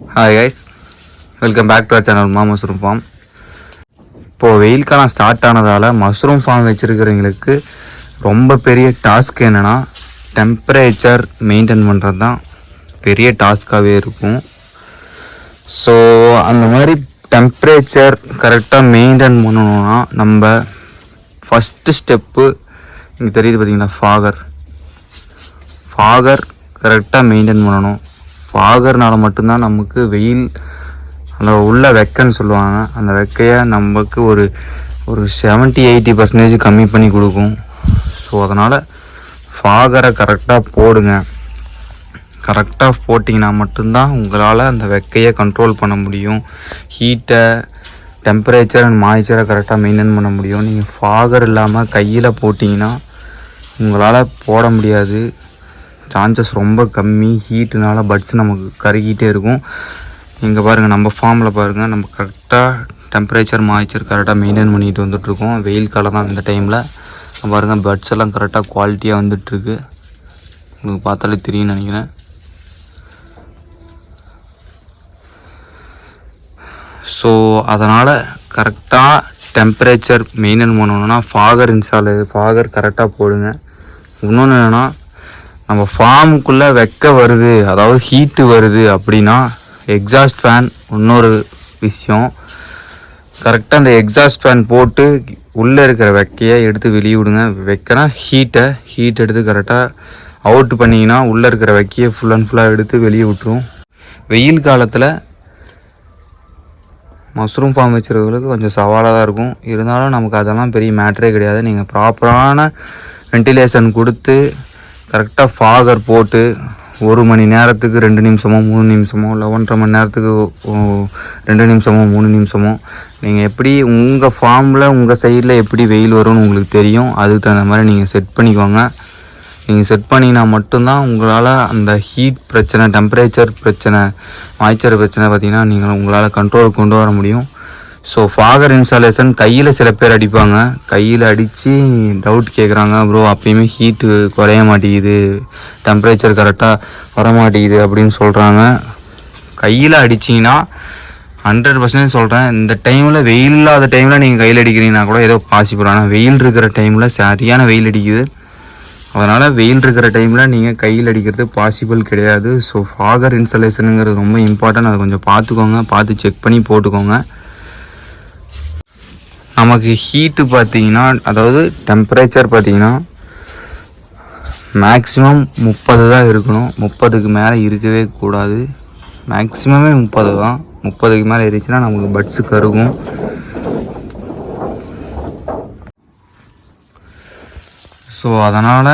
Hi guys welcome back to our channel மா mushroom farm இப்போது வெயில் காலம் ஸ்டார்ட் ஆனதால் மஷ்ரூம் ஃபார்ம் வச்சுருக்கிறவங்களுக்கு ரொம்ப பெரிய டாஸ்க் என்னென்னா டெம்பரேச்சர் மெயின்டைன் பண்ணுறது தான் பெரிய டாஸ்க்காகவே இருக்கும். ஸோ அந்த மாதிரி டெம்பரேச்சர் கரெக்டாக மெயின்டைன் பண்ணணும்னா நம்ம ஃபஸ்ட்டு ஸ்டெப்பு இங்கே தெரியுது பார்த்தீங்களா ஃபாகர் ஃபாகர் கரெக்டாக மெயின்டைன் பண்ணணும். ஃபாகர்னால மட்டும்தான் நமக்கு வெயில் அந்த உள்ள வெக்கைன்னு சொல்லுவாங்க. அந்த வெக்கையை நமக்கு ஒரு ஒரு செவன்ட்டி எயிட்டி பர்சன்டேஜ் கம்மி பண்ணி கொடுக்கும். ஸோ அதனால் ஃபாகரை கரெக்டாக போடுங்க. கரெக்டாக போட்டிங்கன்னா மட்டும்தான் உங்களால் அந்த வெக்கையை கண்ட்ரோல் பண்ண முடியும். ஹீட்டை டெம்பரேச்சர் அண்ட் மாய்ச்சரை கரெக்டாக மெயின்டைன் பண்ண முடியும். நீங்கள் ஃபாகர் இல்லாமல் கையில் போட்டிங்கன்னா உங்களால் போட முடியாது. சான்சஸ் ரொம்ப கம்மி ஹீட்டுனால பட்ஸ் நமக்கு கருகிட்டே இருக்கும். இங்கே பாருங்கள் நம்ம ஃபார்மில் பாருங்கள் நம்ம கரெக்டாக டெம்பரேச்சர் மாய்ச்சர் கரெக்டாக மெயின்டைன் பண்ணிட்டு வந்துட்ருக்கோம் வெயில் காலம் தான் இந்த டைமில் பாருங்கள் பட்ஸ் எல்லாம் கரெக்டாக குவாலிட்டியாக வந்துட்டுருக்கு. உங்களுக்கு பார்த்தாலே தெரியும்னு நினைக்கிறேன். ஸோ அதனால் கரெக்டாக டெம்பரேச்சர் மெயின்டைன் பண்ணணுன்னா ஃபாகர் இன்ஸ்டால் ஃபாகர் கரெக்டாக போடுங்க. இன்னொன்று என்னென்னா நம்ம ஃபார்முக்குள்ளே வெக்க வருது அதாவது ஹீட்டு வருது அப்படின்னா எக்ஸாஸ்ட் ஃபேன் இன்னொரு விஷயம். கரெக்டாக அந்த எக்ஸாஸ்ட் ஃபேன் போட்டு உள்ளே இருக்கிற வெக்கையை எடுத்து வெளியே விடுங்க. வெக்கனா ஹீட்டை ஹீட் எடுத்து கரெக்டாக அவுட் பண்ணிங்கன்னா உள்ளே இருக்கிற வெக்கையை ஃபுல் அண்ட் ஃபுல்லாக எடுத்து வெளியே விட்டுரும். வெயில் காலத்தில் மஷ்ரூம் ஃபார்ம் வச்சுருக்கிறவங்களுக்கு கொஞ்சம் சவாலாக தான் இருக்கும். இருந்தாலும் நமக்கு அதெல்லாம் பெரிய மேட்டரே கிடையாது. நீங்கள் ப்ராப்பரான வென்டிலேஷன் கொடுத்து கரெக்டாக ஃபாகர் போட்டு ஒரு மணி நேரத்துக்கு ரெண்டு நிமிஷமோ மூணு நிமிஷமோ இல்லை ஒன்றரை மணி நேரத்துக்கு ரெண்டு நிமிஷமோ மூணு நிமிஷமோ நீங்கள் எப்படி உங்கள் ஃபார்மில் உங்கள் சைடில் எப்படி வெயில் வரும்னு உங்களுக்கு தெரியும். அதுக்கு தகுந்த மாதிரி நீங்கள் செட் பண்ணிக்கோங்க. நீங்கள் செட் பண்ணினா மட்டும்தான் உங்களால் அந்த ஹீட் பிரச்சனை டெம்பரேச்சர் பிரச்சனை மாய்ச்சர் பிரச்சனை பார்த்தீங்கன்னா நீங்கள் உங்களால் கண்ட்ரோல் கொண்டு வர முடியும். ஸோ ஃபாகர் இன்ஸ்டாலேஷன் கையில் சில பேர் அடிப்பாங்க. கையில் அடித்து டவுட் கேட்குறாங்க ப்ரோ அப்பயுமே ஹீட்டு குறைய மாட்டேங்குது. டெம்பரேச்சர் கரெக்டாக வரமாட்டேங்குது அப்படின்னு சொல்கிறாங்க கையில் அடிச்சிங்கன்னா ஹண்ட்ரட் பர்சன்டேஜ் சொல்கிறேன் இந்த டைமில் வெயில் இல்லாத டைமில் நீங்கள் கையில் அடிக்கிறீங்கன்னா கூட ஏதோ பாசிபிள் ஆனால் வெயில் இருக்கிற டைமில் சரியான வெயில் அடிக்குது. அதனால் வெயில் இருக்கிற டைமில் நீங்கள் கையில் அடிக்கிறது பாசிபிள் கிடையாது. ஸோ ஃபாகர் இன்ஸ்டலேஷனுங்கிறது ரொம்ப இம்பார்ட்டன்ட் அதை கொஞ்சம் பார்த்துக்கோங்க. பார்த்து செக் பண்ணி போட்டுக்கோங்க. நமக்கு ஹீட்டு பார்த்தீங்கன்னா அதாவது டெம்பரேச்சர் பார்த்தீங்கன்னா மேக்ஸிமம் முப்பது தான் இருக்கணும். முப்பதுக்கு மேலே இருக்கவே கூடாது. மேக்ஸிமமே முப்பது தான். முப்பதுக்கு மேலே இருந்துச்சுன்னா நமக்கு பட்ஸு கருகும். ஸோ அதனால்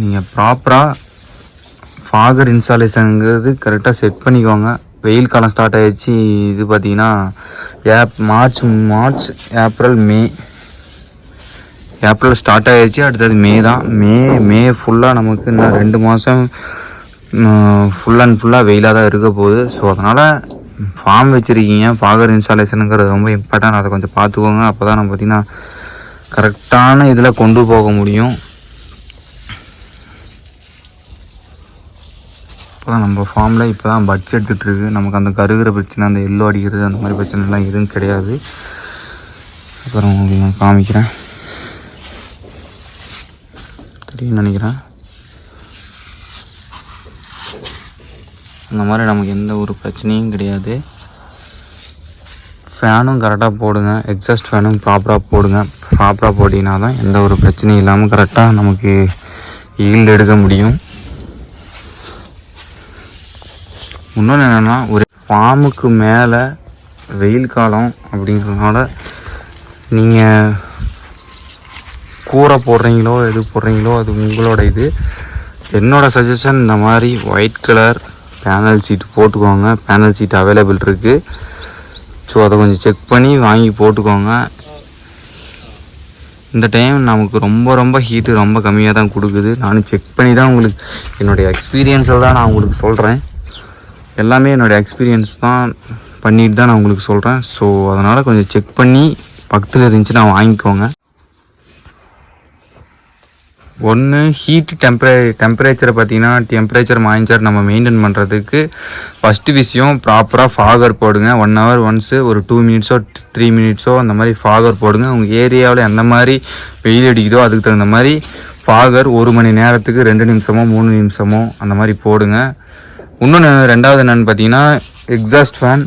நீங்கள் ப்ராப்பராக ஃபாகர் இன்ஸ்டாலேஷனுங்கிறது கரெக்டாக செட் பண்ணிக்கோங்க. வெயில் காலம் ஸ்டார்ட் ஆகிடுச்சு இது பார்த்தீங்கன்னா ஏப் March March April May. April start ஆகிடுச்சு அடுத்தது மே தான். மே மே ஃபுல்லாக நமக்கு இன்னும் ரெண்டு மாதம் ஃபுல் அண்ட் ஃபுல்லாக வெயிலாக தான் இருக்க போகுது. ஸோ அதனால் ஃபார்ம் வச்சுருக்கீங்க. ஃபாகர் இன்ஸ்டாலேஷனுங்கிறது ரொம்ப இம்பார்ட்டன்ட் அதை கொஞ்சம் பார்த்துக்கோங்க. அப்போ தான் நம்ம பார்த்திங்கன்னா கரெக்டான இதில் கொண்டு போக முடியும். இப்போ தான் நம்ம ஃபார்மில் இப்போ தான் பட்ஸ் எடுத்துகிட்ருக்கு நமக்கு அந்த கருகிற பிரச்சனை அந்த எல்லோ அடிக்கிறது அந்த மாதிரி பிரச்சனைலாம் எதுவும் கிடையாது. அப்புறம் உங்களுக்கு நான் காமிக்கிறேன். தெரியும் நினைக்கிறேன். அந்த மாதிரி நமக்கு எந்த ஒரு பிரச்சனையும் கிடையாது. ஃபேனும் கரெக்டாக போடுங்க. எக்ஸாஸ்ட் ஃபேனும் ப்ராப்பராக போடுங்க. ப்ராப்பராக போட்டிங்கன்னா தான் எந்த ஒரு பிரச்சனையும் இல்லாமல் கரெக்டாக நமக்கு ஈல்டு எடுக்க முடியும். இன்னொன்று என்னென்னா ஒரு ஃபார்முக்கு மேலே வெயில் காலம் அப்படிங்கிறதுனால நீங்கள் கூரை போடுறீங்களோ எது போடுறீங்களோ அது உங்களோட இது. என்னோடய சஜஷன் இந்த மாதிரி ஒயிட் கலர் பேனல் சீட் போட்டுக்கோங்க. பேனல் சீட் அவைலபிள் இருக்குது ஸோ அதை கொஞ்சம் செக் பண்ணி வாங்கி போட்டுக்கோங்க. இந்த டைம் நமக்கு ரொம்ப ரொம்ப ஹீட்டு ரொம்ப கம்மியாக தான் கொடுக்குது. நானும் செக் பண்ணி தான் உங்களுக்கு என்னுடைய எக்ஸ்பீரியன்ஸில் தான் நான் உங்களுக்கு சொல்கிறேன் எல்லாமே என்னோடய எக்ஸ்பீரியன்ஸ் தான் பண்ணிட்டு தான் நான் உங்களுக்கு சொல்கிறேன் ஸோ அதனால் கொஞ்சம் செக் பண்ணி பக்கத்தில் இருந்துச்சுன்னா வாங்கிக்கோங்க. ஒன்று ஹீட் டெம்பரே டெம்பரேச்சரை பார்த்தீங்கன்னா டெம்பரேச்சர் மாய்ச்சர் நம்ம மெயின்டைன் பண்ணுறதுக்கு ஃபஸ்ட்டு விஷயம் ப்ராப்பராக ஃபாகர் போடுங்க. ஒன் ஹவர் ஒன்ஸு ஒரு டூ மினிட்ஸோ த்ரீ மினிட்ஸோ அந்த மாதிரி ஃபாகர் போடுங்க. உங்கள் ஏரியாவில் எந்த மாதிரி வெயில் அடிக்குதோ அதுக்கு தகுந்த மாதிரி ஃபாகர் ஒரு மணி நேரத்துக்கு ரெண்டு நிமிஷமோ மூணு நிமிஷமோ அந்த மாதிரி போடுங்க. இன்னொன்று ரெண்டாவது என்னென்னு பார்த்தீங்கன்னா எக்ஸாஸ்ட் ஃபேன்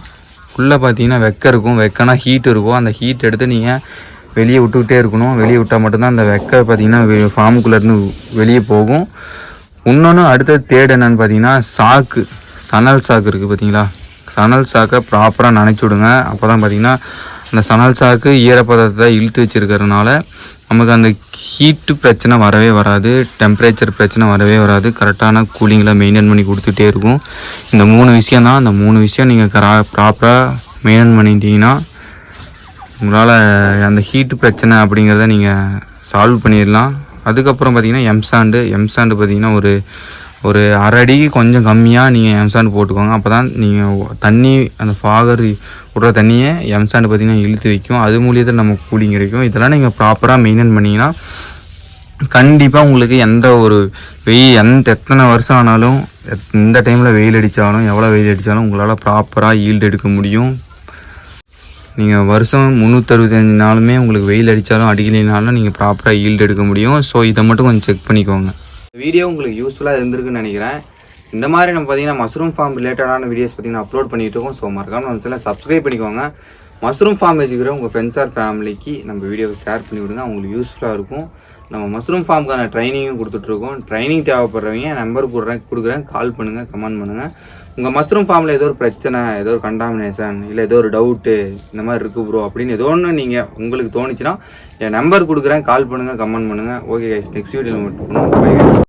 உள்ளே பார்த்தீங்கன்னா வெக்க இருக்கும். வெக்கனா ஹீட் இருக்கும். அந்த ஹீட் எடுத்து நீங்கள் வெளியே விட்டுக்கிட்டே இருக்கணும். வெளியே விட்டால் மட்டும்தான் அந்த வெக்க பார்த்தீங்கன்னா ஃபார்முக்குள்ளேருந்து வெளியே போகும். இன்னொன்று அடுத்தது தேர்ட் என்னென்னு பார்த்தீங்கன்னா சாக்கு. சணல் சாக்கு இருக்குது பார்த்தீங்களா சணல் சாக்கை ப்ராப்பராக நினச்சி விடுங்க. அப்போ தான் பார்த்தீங்கன்னா அந்த சணல் சாக்கு ஈரப்பதத்தை இழுத்து வச்சுருக்கிறதுனால நமக்கு அந்த ஹீட்டு பிரச்சனை வரவே வராது டெம்பரேச்சர் பிரச்சனை வரவே வராது. கரெக்டான கூலிங்கில் மெயின்டைன் பண்ணி கொடுத்துட்டே இருக்கும். இந்த மூணு விஷயம் தான் அந்த மூணு விஷயம் நீங்கள் கரா ப்ராப்பராக மெயின்டைன் பண்ணிட்டீங்கன்னா உங்களால் அந்த ஹீட்டு பிரச்சனை அப்படிங்கிறத நீங்கள் சால்வ் பண்ணிடலாம். அதுக்கப்புறம் பார்த்தீங்கன்னா எம்சாண்டு எம்சாண்டு பார்த்தீங்கன்னா ஒரு ஒரு அரை அடிக்கு கொஞ்சம் கம்மியாக நீங்கள் எம்சாண்டு போட்டுக்கோங்க. அப்போ தான் நீங்கள் தண்ணி அந்த ஃபாகர் விடுற தண்ணியை எம்சாண்டு பார்த்தீங்கன்னா இழுத்து வைக்கும். அது மூலியத்தில் நமக்கு கூலிங் கிடைக்கும். இதெல்லாம் நீங்கள் ப்ராப்பராக மெயின்டைன் பண்ணிங்கன்னா கண்டிப்பாக உங்களுக்கு எந்த ஒரு வெயில் எந்த எத்தனை வருஷம் ஆனாலும் எத்- எந்த டைமில் வெயில் அடித்தாலும் எவ்வளோ வெயில் அடித்தாலும் உங்களால் ப்ராப்பராக ஈல்டு எடுக்க முடியும். நீங்கள் வருஷம் முந்நூற்றறுபத்தஞ்சு நாளுமே உங்களுக்கு வெயில் அடித்தாலும் அடிக்கலைனாலும் நீங்கள் ப்ராப்பராக ஈல்டு எடுக்க முடியும். ஸோ இதை மட்டும் கொஞ்சம் செக் பண்ணிக்கோங்க. வீடியோ உங்களுக்கு யூஸ்ஃபுல்லாக இருந்திருக்குன்னு நினைக்கிறேன். இந்த மாதிரி நம்ம பார்த்தீங்கன்னா மஷ்ரூம் ஃபார்ம் ரிலேட்டடான வீடியோஸ் பார்த்தீங்கன்னா அப்லோட் பண்ணிட்டு இருக்கோம். ஸோ மறக்காமல் நம்ம சேனல் சப்ஸ்கிரைப் பண்ணிக்கோங்க. மஷ்ரூம் ஃபார்ம் வச்சுக்கிற உங்கள் ஃப்ரெண்ட்ஸ் ஆர் ஃபேமிலிக்கு நம்ம வீடியோவை ஷேர் பண்ணி விடுங்க. அவங்களுக்கு யூஸ்ஃபுல்லாக இருக்கும். நம்ம மஷ்ரூம் ஃபார்முக்கான ட்ரைனிங்கும் கொடுத்துட்ருக்கோம் ட்ரைனிங் தேவைப்படுறவங்க நம்பர் கொடுறேன் கொடுக்குறேன். கால் பண்ணுங்கள் கமெண்ட் பண்ணுங்கள் உங்கள் மஷ்ரூம் ஃபார்மில் ஏதோ ஒரு பிரச்சனை ஏதோ ஒரு கண்டாமினேஷன் இல்லை ஏதோ ஒரு டவுட்டு இந்த மாதிரி இருக்குது ப்ரோ அப்படின்னு ஏதோ ஒன்று நீங்கள் உங்களுக்கு தோணுச்சுன்னா என் நம்பர் கொடுக்குறேன். கால் பண்ணுங்கள் கமெண்ட் பண்ணுங்கள் ஓகே கைஸ் நெக்ஸ்ட் வீடியோவில் மட்டும்